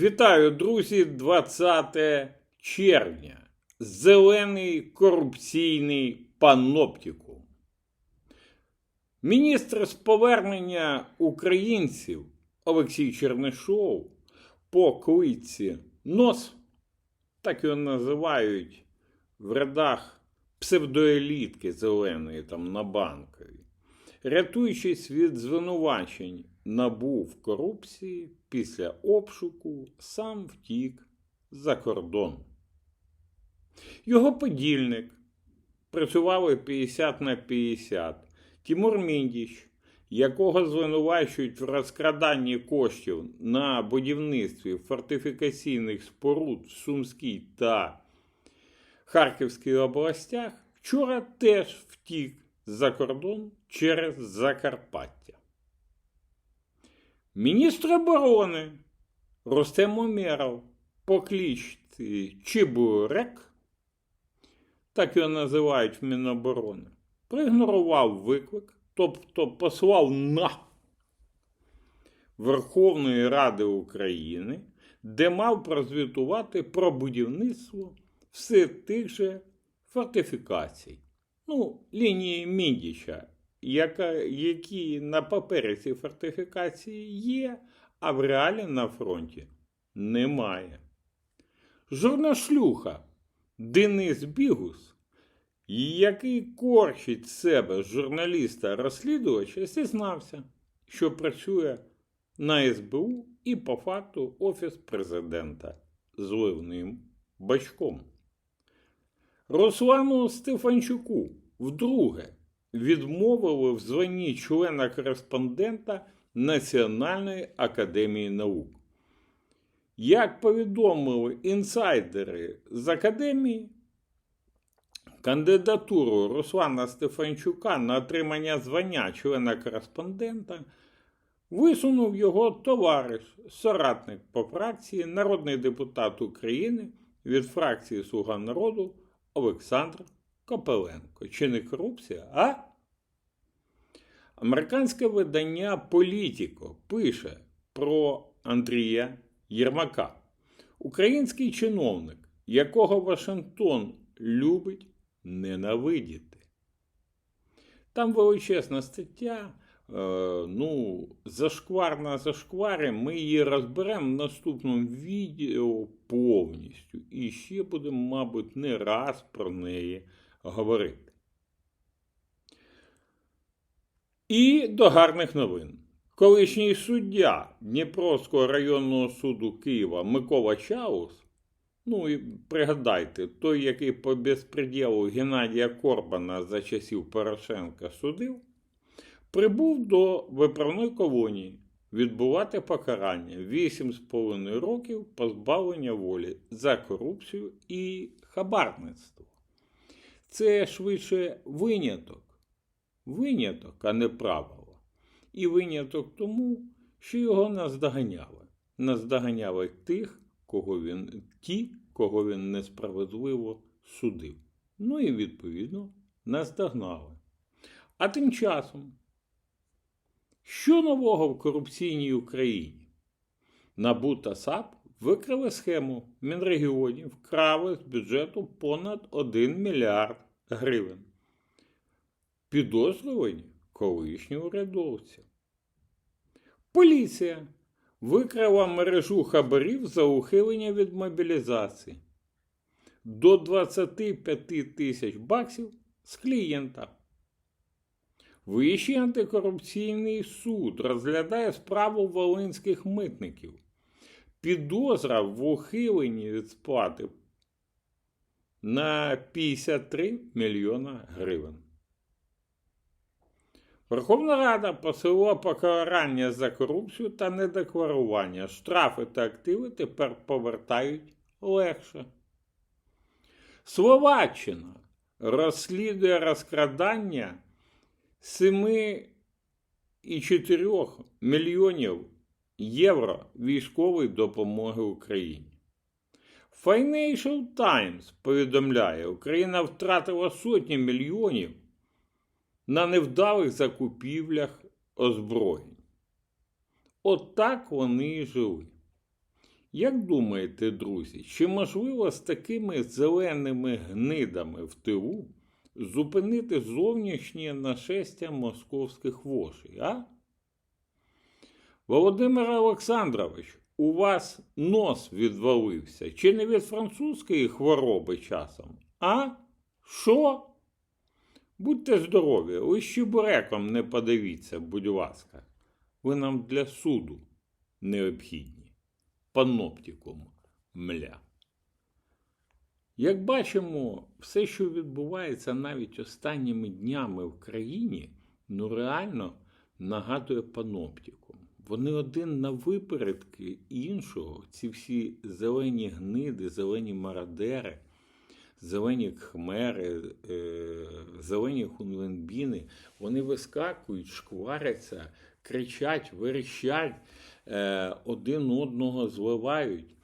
Вітаю, друзі, 20 червня. Зелений корупційний паноптикум. Міністр з повернення українців Олексій Чернишов по кличці НОС, так його називають в рядах псевдоелітки зеленої там на банковій, рятуючись від звинувачень набув корупції після обшуку, сам втік за кордон. Його подільник працювали 50 на 50. Тимур Міндіч, якого звинувачують в розкраданні коштів на будівництві фортифікаційних споруд в Сумській та Харківській областях, вчора теж втік за кордон через Закарпаття. Міністр оборони Рустем Умєров по Чебурек, так його називають в Міноборони, проігнорував виклик, тобто послав на Верховної Ради України, де мав прозвітувати про будівництво все тих же фортифікацій. Ну, лінії Міндіча, яка, які на папері ці фортифікації є, а в реалі на фронті немає. Журнашлюха Денис Бігус, який корчить себе журналіста-розслідувача, зізнався, що працює на СБУ і по факту Офіс президента з ливним бачком. Руслану Стефанчуку вдруге відмовили в званні члена кореспондента Національної академії наук. Як повідомили інсайдери з академії, кандидатуру Руслана Стефанчука на отримання звання члена кореспондента висунув його товариш, соратник по фракції, народний депутат України від фракції Слуга народу Олександр Копеленко. Чи не корупція, а? Американське видання Політіко пише про Андрія Єрмака, український чиновник, якого Вашингтон любить ненавидіти. Там величезна стаття. е, Ну, зашквар на зашкварі, ми її розберемо в наступному відео повністю. І ще будемо, мабуть, не раз про неї говорити. І до гарних новин. Колишній суддя Дніпровського районного суду Києва Микола Чаус, ну і пригадайте, той, який по безпреділу Геннадія Корбана за часів Порошенка судив, прибув до виправної колонії відбувати покарання 8,5 років позбавлення волі за корупцію і хабарництво. Це швидше виняток. Виняток, а не правило. І виняток тому, що його наздоганяли. Наздоганяли тих, кого він, ті, кого він несправедливо судив. Ну і, відповідно, наздогнали. А тим часом, що нового в корупційній Україні? НАБУ та САП викрили схему Мінрегіонів, вкрали з бюджету понад 1 мільярд гривень. Підозрювані колишні урядовці. Поліція викрила мережу хабарів за ухилення від мобілізації до 25 тисяч баксів з клієнта. Вищий антикорупційний суд розглядає справу волинських митників. Підозра в ухиленні від сплати на 53 мільйона гривень. Верховна Рада посилила покарання за корупцію та недекларування. Штрафи та активи тепер повертають легше. Словаччина розслідує розкрадання 7,4 мільйонів євро військової допомоги Україні. Financial Times повідомляє, Україна втратила сотні мільйонів на невдалих закупівлях озброєнь. От вони і жили. Як думаєте, друзі, чи можливо з такими зеленими гнидами в тилу зупинити зовнішнє нашестя московських вошей, а? Володимир Олександрович, у вас нос відвалився, чи не від французької хвороби часом? А? Що? Будьте здорові, ви ще буреком не подивіться, будь ласка. Ви нам для суду необхідні. Паноптикум мля. Як бачимо, все, що відбувається навіть останніми днями в країні, ну реально нагадує паноптикум. Вони один на випередки іншого, ці всі зелені гниди, зелені мародери, зелені хмери, е, зелені хунвенбіни, вони вискакують, шкваряться, кричать, верещать, е, один одного зливають.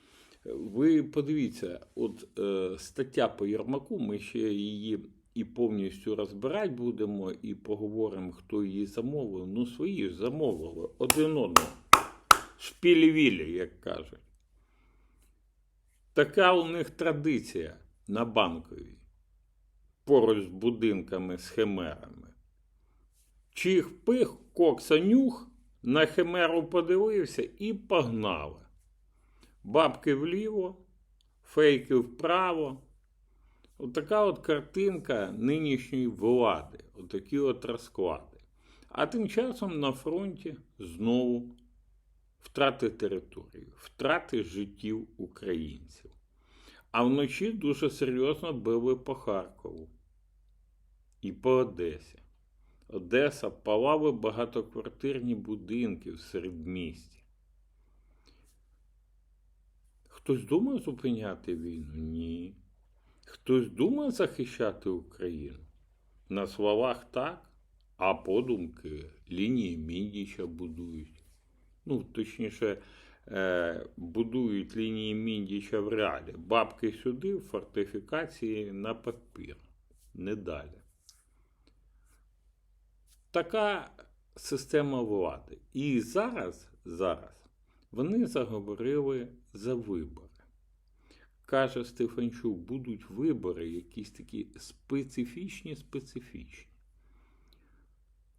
Ви подивіться, от е, стаття по Єрмаку, ми ще її і повністю розбирати будемо, і поговоримо, хто її замовив. Ну, свої замовили один одного. Шпілі-вілі, як кажуть. Така у них традиція на банковій, поруч з будинками з химерами. Чих-пих, коксанюх, на химеру подивився і погнали. Бабки вліво, фейки вправо. Отака от картинка нинішньої влади, отакі от розклади. А тим часом на фронті знову втрати території, втрати життів українців. А вночі дуже серйозно били по Харкову і по Одесі. Одеса палали багатоквартирні будинки в середмісті. Хтось думає зупиняти війну? Ні. Хтось думає захищати Україну? На словах так, а подумки лінії Міндіча будують. Ну, точніше, е, будують лінії Міндіча в реалі. Бабки сюди, фортифікації на папір. Не далі. Така система влади. І зараз, зараз вони заговорили за вибори. Каже Стефанчук, будуть вибори якісь такі специфічні, специфічні.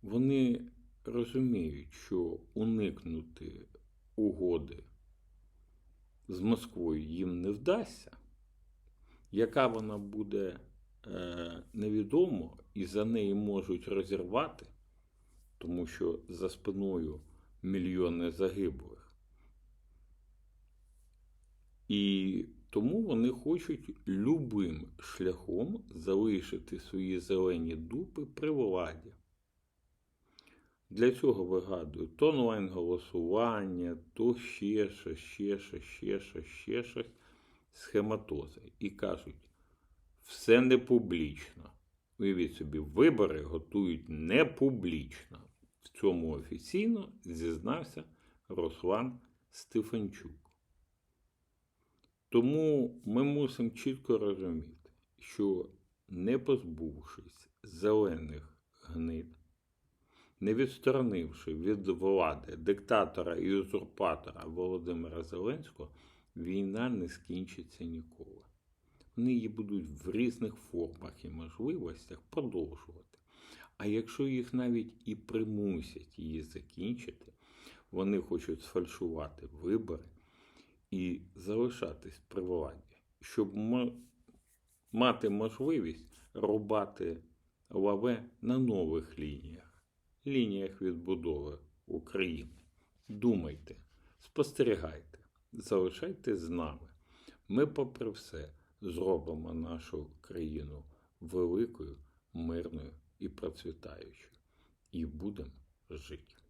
Вони розуміють, що уникнути угоди з Москвою їм не вдасться. Яка вона буде е, невідомо, і за неї можуть розірвати, тому що за спиною мільйони загиблих. І тому вони хочуть любим шляхом залишити свої зелені дупи при владі. Для цього вигадують то онлайн-голосування, то ще щось, ще щось, ще щось, ще щось, схематози. І кажуть, все не публічно. Уявіть собі, вибори готують не публічно. В цьому офіційно зізнався Руслан Стефанчук. Тому ми мусимо чітко розуміти, що не позбувшись зелених гнид, не відсторонивши від влади диктатора і узурпатора Володимира Зеленського, війна не скінчиться ніколи. Вони її будуть в різних формах і можливостях продовжувати. А якщо їх навіть і примусять її закінчити, вони хочуть сфальшувати вибори і залишатись при владі, щоб мати можливість рубати лаве на нових лініях, лініях відбудови України. Думайте, спостерігайте, залишайте з нами. Ми, попри все, зробимо нашу країну великою, мирною і процвітаючою. І будемо жити.